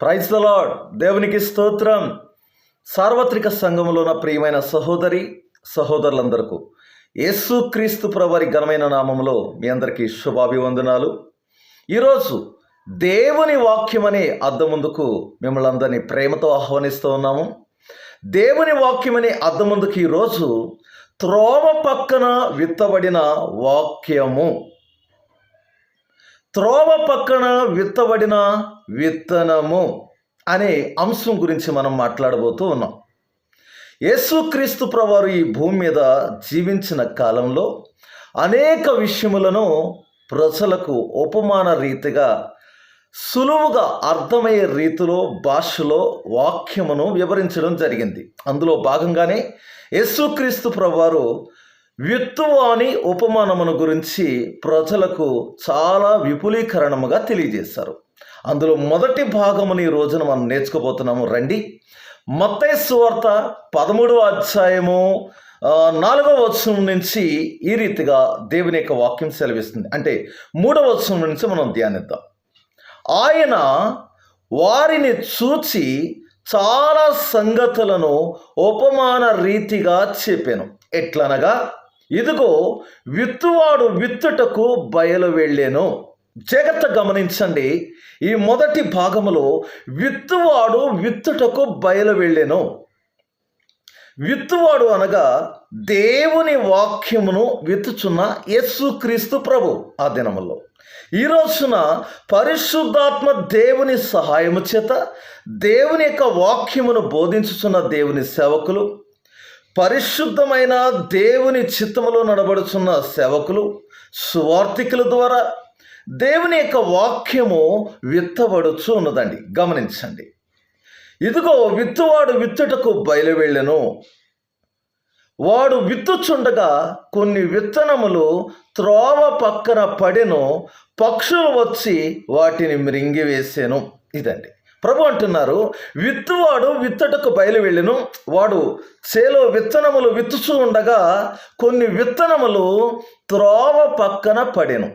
Praise the దేవునికి స్తోత్రం. సార్వత్రిక సంఘములో నా ప్రియమైన సహోదరి సహోదరులందరకు యేసు క్రీస్తు ప్రవారి ఘనమైన నామములో మీ అందరికీ శుభాభివందనాలు. ఈరోజు దేవుని వాక్యం అనే అద్దం ముందుకు మిమ్మల్ని అందరినీ ప్రేమతో ఆహ్వానిస్తూ ఉన్నాము. దేవుని వాక్యం అనే అద్దం ముందుకు ఈరోజు త్రోమ పక్కన విత్తబడిన వాక్యము. త్రోవ పక్కన విత్తబడిన విత్తనము అనే అంశం గురించి మనం మాట్లాడబోతూ ఉన్నాం. యేసుక్రీస్తు ప్రవారు ఈ భూమి మీద జీవించిన కాలంలో అనేక విషయములను ప్రజలకు ఉపమాన రీతిగా సులువుగా అర్థమయ్యే రీతిలో భాషలో వాక్యమును వివరించడం జరిగింది. అందులో భాగంగానే యేసుక్రీస్తు ప్రవారు విత్తువాని ఉపమానమును గురించి ప్రజలకు చాలా విపులీకరణముగా తెలియజేశారు. అందులో మొదటి భాగముని ఈ రోజున మనం నేర్చుకోబోతున్నాము. రండి. మత్తయి సువార్త పదమూడవ అధ్యాయము నాలుగవ వచనం నుంచి ఈ రీతిగా దేవుని యొక్క వాక్యం సెలవిస్తుంది. అంటే మూడవ వచనం నుంచి మనం ధ్యానిద్దాం. ఆయన వారిని చూచి చాలా సంగతులను ఉపమాన రీతిగా చెప్పాను. ఎట్లనగా ఇదిగో విత్తువాడు విత్తుటకు బయలు వెళ్ళాను. జాగ్రత్త గమనించండి ఈ మొదటి భాగములో విత్తువాడు విత్తుటకు బయలు వెళ్ళాను. విత్తువాడు అనగా దేవుని వాక్యమును విత్తుచున్న యేసుక్రీస్తు ప్రభు ఆ దినములో. ఈ రోజున పరిశుద్ధాత్మ దేవుని సహాయము చేత దేవుని యొక్క వాక్యమును బోధించుచున్న దేవుని సేవకులు పరిశుద్ధమైన దేవుని చిత్తములో నడబడుచున్న సేవకులు సువార్థికుల ద్వారా దేవుని యొక్క వాక్యము విత్తబడుచు ఉన్నదండి. గమనించండి. ఇదిగో విత్తువాడు విత్తుటకు బయలువెళ్ళెను. వాడు విత్తుచుండగా కొన్ని విత్తనములు త్రోవ పక్కన పడెను. పక్షులు వచ్చి వాటిని మృంగివేసాను. ఇదండి. ప్రభు అంటున్నారు విత్తువాడు విత్తటకు బయలు వెళ్ళిను వాడు చేలో విత్తనములు విత్తుచూ ఉండగా కొన్ని విత్తనములు త్రోవ పక్కన పడెను.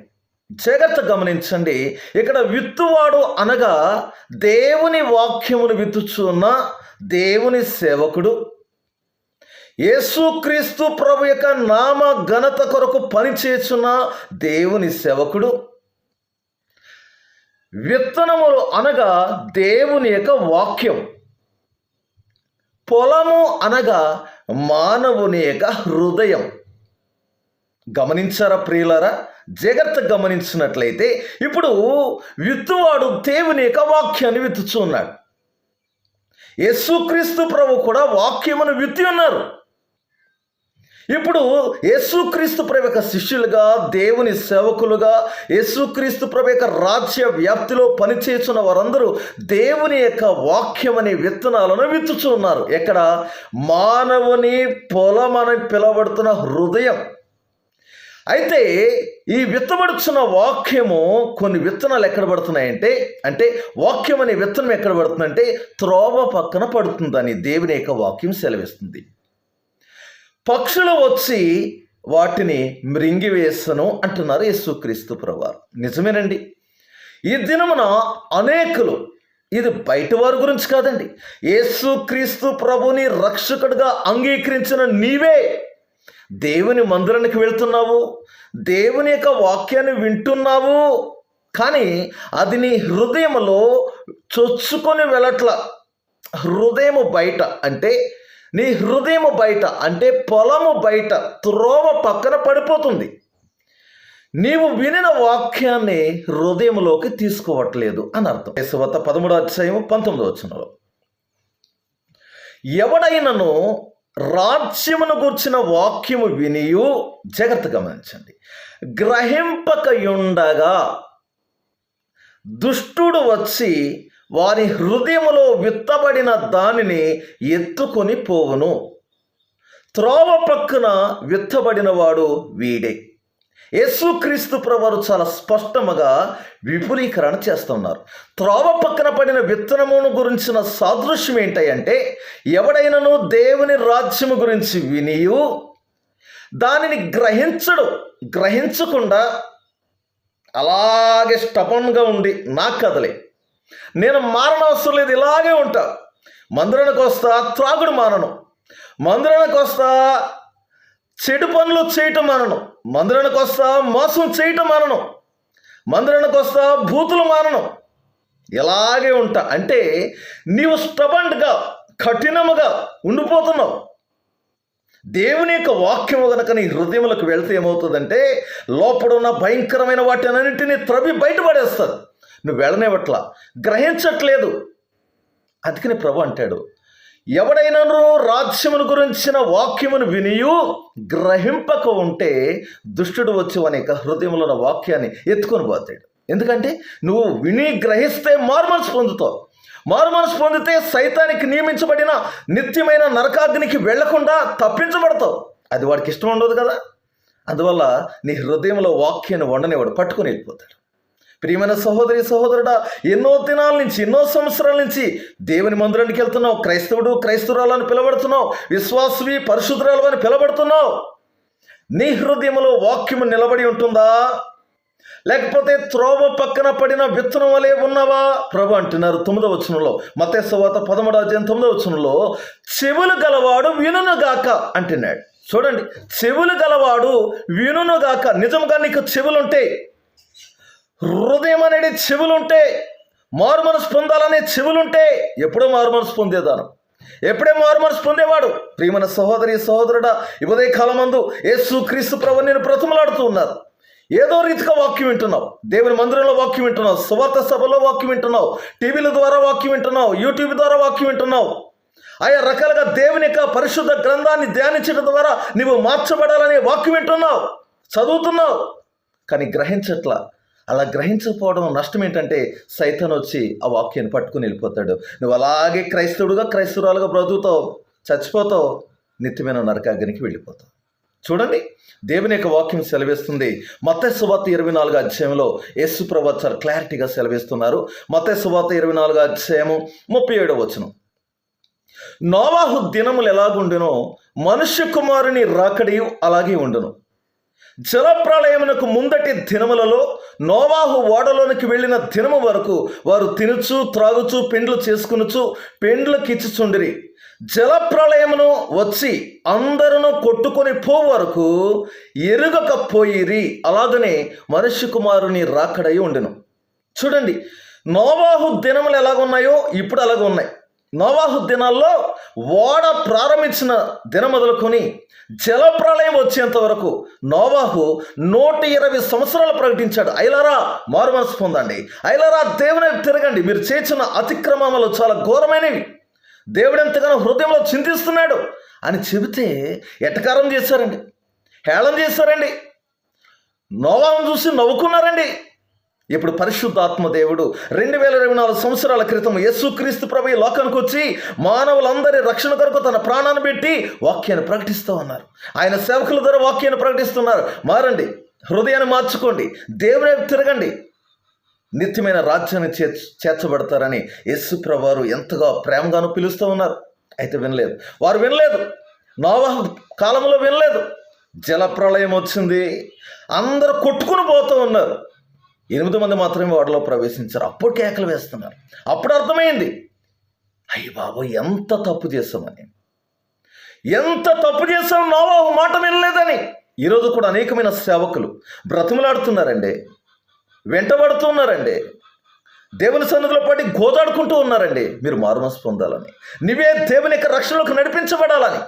జాగ్రత్త గమనించండి. ఇక్కడ విత్తువాడు అనగా దేవుని వాక్యమును విత్తుచున్న దేవుని సేవకుడు. యేసుక్రీస్తు ప్రభు యొక్క నామ ఘనత కొరకు పనిచేస్తున్న దేవుని సేవకుడు. విత్తనములు అనగా దేవుని యొక్క వాక్యం. పొలము అనగా మానవుని యొక్క హృదయం. గమనించారా ప్రియులరా? జాగ్రత్త గమనించినట్లయితే ఇప్పుడు విత్తువాడు దేవుని యొక్క వాక్యాన్ని విత్తుచున్నాడు. యేసుక్రీస్తు ప్రభు కూడా వాక్యమును విత్తి ఉన్నారు. ఇప్పుడు యేసుక్రీస్తు ప్రభు యొక్క శిష్యులుగా దేవుని సేవకులుగా యేసుక్రీస్తు ప్రభు యొక్క రాజ్య వ్యాప్తిలో పనిచేస్తున్న వారందరూ దేవుని యొక్క వాక్యం అనే విత్తనాలను విత్తుచు ఉన్నారు. ఎక్కడ? మానవుని పొలం అని పిలువబడుతున్న హృదయం. అయితే ఈ విత్తబడుచున్న వాక్యము కొన్ని విత్తనాలు ఎక్కడ పడుతున్నాయంటే అంటే వాక్యం అనే విత్తనం ఎక్కడ పడుతుందంటే త్రోవ పక్కన పడుతుందని దేవుని యొక్క వాక్యం సెలవిస్తుంది. పక్షులు వచ్చి వాటిని మృంగివేసను అంటున్నారు యేసుక్రీస్తు ప్రభువారు. నిజమేనండి. ఈ దినమున అనేకులు ఇది బయట వారి గురించి కాదండి. యేసుక్రీస్తు ప్రభుని రక్షకుడిగా అంగీకరించిన నీవే దేవుని మందిరానికి వెళ్తున్నావు దేవుని యొక్క వాక్యాన్ని వింటున్నావు కానీ అది నీ హృదయంలో చొచ్చుకొని వెళ్ళట్ల. హృదయము బయట అంటే నీ హృదయము బయట అంటే పొలము బయట త్రోవ పక్కన పడిపోతుంది. నీవు వినిన వాక్యాన్ని హృదయంలోకి తీసుకోవట్లేదు అని అర్థం. యశవత పదమూడు అధ్యాయం పంతొమ్మిది వచ్చినలో ఎవడైనను రాజ్యమును గూర్చిన వాక్యము వినియు జాగ్రత్త గమనించండి. గ్రహింపకయుండగా దుష్టుడు వచ్చి వారి హృదయములో విత్తబడిన దానిని ఎత్తుకొని పోవును. త్రోవ పక్కన విత్తబడిన వాడు వీడే. యేసుక్రీస్తు ప్రవారు చాలా స్పష్టముగా విపులీకరణ చేస్తున్నారు. త్రోవ పక్కన పడిన విత్తనమును గురించిన సాదృశ్యం ఏంటంటే ఎవడైనను దేవుని రాజ్యము గురించి వినియు దానిని గ్రహించడు గ్రహించకుండా అలాగే స్టపన్గా ఉండి నాకు కదలే. నేను మారనవసరం లేదు ఇలాగే ఉంటా. మందిరానికి వస్తా త్రాగుడు మానను. మందిరానికి వస్తా చెడు పనులు చేయటం మానను. మందిరానికి వస్తా మోసం చేయటం మానను. మందిరానికి వస్తా భూతులు మానను. ఇలాగే ఉంటా. అంటే నీవు స్టబండ్గా కఠినముగా ఉండిపోతున్నావు. దేవుని యొక్క వాక్యము కనుక నీ హృదయములకు వెళ్తే ఏమవుతుందంటే లోపల ఉన్న భయంకరమైన వాటినన్నింటినీ త్రవి బయటపడేస్తుంది. నువ్వు వెళ్ళనివ్వట్లా. గ్రహించట్లేదు. అందుకని ప్రభు అంటాడు ఎవడైనాను రాజ్యమును గురించిన వాక్యమును వినియు గ్రహింపక ఉంటే దుష్టుడు వచ్చి వాని యొక్క హృదయంలో ఉన్న వాక్యాన్ని ఎత్తుకొని పోతాడు. ఎందుకంటే నువ్వు విని గ్రహిస్తే మార్మల్స్ పొందుతావు. మారుమనసు పొందితే సైతానికి నియమించబడిన నిత్యమైన నరకాగ్నికి వెళ్ళకుండా తప్పించబడతావు. అది వాడికి ఇష్టం ఉండదు కదా. అందువల్ల నీ హృదయంలో వాక్యాన్ని వండనివాడు పట్టుకొని వెళ్ళిపోతాడు. ప్రియమైన సహోదరి సహోదరుడా ఎన్నో దినాల నుంచి ఎన్నో సంవత్సరాల నుంచి దేవుని మందిరానికి వెళ్తున్నావు. క్రైస్తవుడు క్రైస్తవురాలు అని పిలబడుతున్నావు విశ్వాసువి పరిశుద్ధురాలు అని పిలబడుతున్నావు నీ హృదయంలో వాక్యము నిలబడి ఉంటుందా? లేకపోతే త్రోవ పక్కన పడిన విత్తనం వలె ఉన్నవా? ప్రభు అంటున్నారు తొమ్మిదవ వచనంలో. మతేశ్వాత పదమూడవ అధ్యాయం తొమ్మిదవ వచనంలో చెవులు గలవాడు వినునుగాక అంటున్నాడు. చూడండి చెవులు గలవాడు వినునుగాక నిజంగా నీకు చెవులుంటే హృదయం అనేది చెవులుంటే మారు మనసు పొందాలనే చెవులుంటే ఎప్పుడో మారు మనసు పొందేదాను. ఎప్పుడే మారు మనసు పొందేవాడు? ప్రియమైన సహోదరి సహోదరుడా ఇవదే కాలమందు యేసు క్రీస్తు ప్రభు నేను బ్రతుములాడుతూ ఉన్నారు. ఏదో రీతిగా వాక్యం వింటున్నావు. దేవుని మందిరంలో వాక్యం వింటున్నావు. సువార్త సభలో వాక్యం వింటున్నావు. టీవీల ద్వారా వాక్యం వింటున్నావు. యూట్యూబ్ ద్వారా వాక్యం వింటున్నావు. ఆయా రకాలుగా దేవుని యొక్క పరిశుద్ధ గ్రంథాన్ని ధ్యానించడం ద్వారా నువ్వు మార్చబడాలనే వాక్యం వింటున్నావు. చదువుతున్నావు. కానీ గ్రహించట్లా. అలా గ్రహించకపోవడం నష్టం ఏంటంటే సైతాన్ వచ్చి ఆ వాక్యాన్ని పట్టుకుని వెళ్ళిపోతాడు. నువ్వు అలాగే క్రైస్తవుడుగా క్రైస్తవురాలుగా బ్రతుకుతావు చచ్చిపోతావు నిత్యమైన నరకాగ్నికి వెళ్ళిపోతావు. చూడండి దేవుని యొక్క వాక్యం సెలవిస్తుంది. మత సువార్త ఇరవై నాలుగు అధ్యాయంలో యేసు ప్రభు క్లారిటీగా సెలవిస్తున్నారు. మత సువార్త ఇరవై నాలుగు అధ్యాయము ముప్పై ఏడవ వచనం. నోవాహు దినములు ఎలాగుండునో మనుష్య కుమారుని రాకడియు అలాగే ఉండును. జలప్రళయమునకు ముందటి దినములలో నోవాహు ఓడలోనికి వెళ్ళిన దినము వరకు వారు తినుచు త్రాగుచు పెండ్లు చేసుకునుచు పెండ్లకిచ్చుచుండిరి. జలప్రళయమును వచ్చి అందరును కొట్టుకొని పో వరకు ఎరుగకపోయిరి. అలాగనే మనుష్య కుమారుని రాకడై ఉండెను. చూడండి నోవాహు దినములు ఎలాగున్నాయో ఇప్పుడు అలాగ ఉన్నాయి నోవాహు దినాల్లో ఓడ ప్రారంభించిన దినం మొదలుకొని జలప్రళయం వచ్చేంత వరకు నోవాహు నూట ఇరవై సంవత్సరాలు ప్రకటించాడు. ఐలరా మారు మనసు పొందండి. ఐలరా దేవుని తిరగండి. మీరు చేసిన అతిక్రమములు చాలా ఘోరమైనవి. దేవుడు ఎంతగానో హృదయంలో చింతిస్తున్నాడు అని చెబితే ఎటకారం చేశారండి? హేళన చేశారండి? నోవాహును చూసి నవ్వుకున్నారండి. ఇప్పుడు పరిశుద్ధాత్మ దేవుడు రెండు వేల ఇరవై నాలుగు సంవత్సరాల క్రితం యేసుక్రీస్తు ప్రభు ఈ లోకానికి వచ్చి మానవులందరి రక్షణ కొరకు తన ప్రాణాన్ని పెట్టి వాక్యాన్ని ప్రకటిస్తూ ఉన్నారు. ఆయన సేవకుల ద్వారా వాక్యాన్ని ప్రకటిస్తున్నారు. మారండి హృదయాన్ని మార్చుకోండి దేవుని తిరగండి. నిత్యమైన రాజ్యాన్ని చేర్చ చేర్చబడతారని యేసు వారు ఎంతగా ప్రేమగాను పిలుస్తూ ఉన్నారు. అయితే వినలేదు. వారు వినలేదు. నోవాహ కాలంలో వినలేదు. జల ప్రళయం వచ్చింది. అందరూ కొట్టుకుని పోతూ ఉన్నారు. ఎనిమిది మంది మాత్రమే వాటిలో ప్రవేశించారు. అప్పుడు కేకలు వేస్తున్నారు. అప్పుడు అర్థమైంది. అయ్యి బాబు ఎంత తప్పు చేస్తామని ఎంత తప్పు చేస్తాం నోవాహు మాట వినలేదని. ఈరోజు కూడా అనేకమైన సేవకులు బ్రతిమలాడుతున్నారండి. వెంటబడుతున్నారండి. దేవుని సన్నిధిలో పడి గోదాడుకుంటూ ఉన్నారండి. మీరు మారుమనసు పొందాలని. నీవే దేవుని యొక్క రక్షణలోకి నడిపించబడాలని.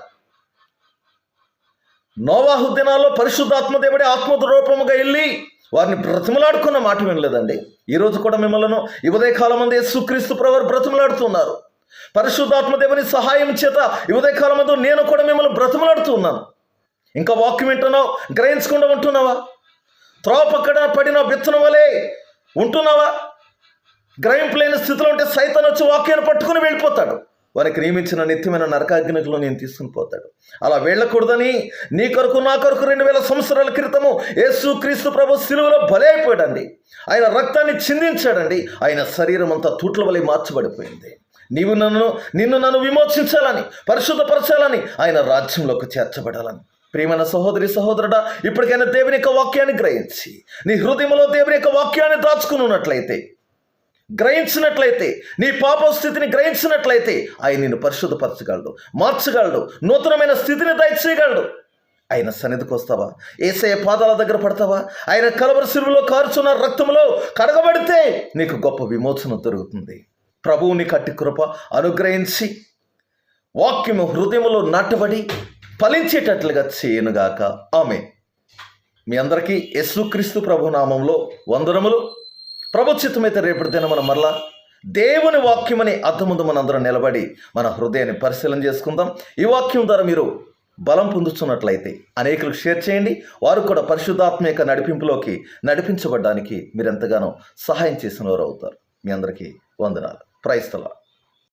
నోవాహు దినాల్లో పరిశుద్ధాత్మ దేవుడి ఆత్మ రూపముగా వెళ్ళి వారిని బ్రతిమలాడుకున్న మాట వినలేదండి. ఈరోజు కూడా మిమ్మల్ని ఉదయ కాలం మంది యేసుక్రీస్తు ప్రవర్ బ్రతిమలాడుతున్నారు. పరిశుద్ధాత్మ దేవుని సహాయం చేత ఉదయ కాలం మందు నేను కూడా మిమ్మల్ని బ్రతిమలాడుతూ ఉన్నాను. ఇంకా వాక్యం వింటున్నావు? గ్రహించకుండా ఉంటున్నావా? త్రోవ పక్కన పడిన విత్తనం వలె ఉంటున్నావా? గ్రహింపులేని స్థితిలో ఉంటే సైతం వచ్చి వాక్యాన్ని పట్టుకుని వెళ్ళిపోతాడు. వారికి నియమించిన నిత్యమైన నరకాగ్నిలో నేను తీసుకుని పోతాడు. అలా వెళ్ళకూడదని నీ కొరకు నా కొరకు రెండు వేల సంవత్సరాల క్రితము యేసు క్రీస్తు ప్రభు సిలువలో బలి అయిపోయాడండి ఆయన రక్తాన్ని చిందించాడండి. ఆయన శరీరం అంతా తూట్ల వలె మార్చబడిపోయింది. నీవు నన్ను నిన్ను నన్ను విమోచించాలని పరిశుద్ధపరచాలని ఆయన రాజ్యంలోకి చేర్చబడాలని. ప్రియమైన సహోదరి సహోదరుడా ఇప్పటికైనా దేవుని యొక్క వాక్యాన్ని గ్రహించి నీ హృదయంలో దేవుని యొక్క వాక్యాన్ని దాచుకుని ఉన్నట్లయితే గ్రహించినట్లయితే నీ పాప స్థితిని గ్రహించినట్లయితే ఆయన నిన్ను పరిశుద్ధపరచగలడు మార్చగలడు నూతనమైన స్థితిని దయచేయగలడు. ఆయన సన్నిధికి వస్తావా? ఏసయ పాదాల దగ్గర పడతావా? ఆయన కలవరి సిరువులో కారుచున్న రక్తంలో కడగబడితే నీకు గొప్ప విమోచన దొరుకుతుంది. ప్రభువుని కట్టి కృప అనుగ్రహించి వాక్యము హృదయములో నాటబడి ఫలించేటట్లుగా చేయనుగాక. ఆమె మీ అందరికీ యేసుక్రీస్తు ప్రభు నామంలో వందనములు. ప్రభుత్వమైతే చిత్తమైతే మనం మరలా దేవుని వాక్యమని అర్థం ముందు మనందరం నిలబడి మన హృదయాన్ని పరిశీలన చేసుకుందాం. ఈ వాక్యం ద్వారా మీరు బలం పొందుతున్నట్లయితే అనేకులకు షేర్ చేయండి. వారు కూడా పరిశుద్ధాత్మ యొక్క నడిపింపులోకి నడిపించబడడానికి మీరు ఎంతగానో సహాయం చేసిన వారు అవుతారు మీ అందరికీ వందనాలు. ప్రైస్తలా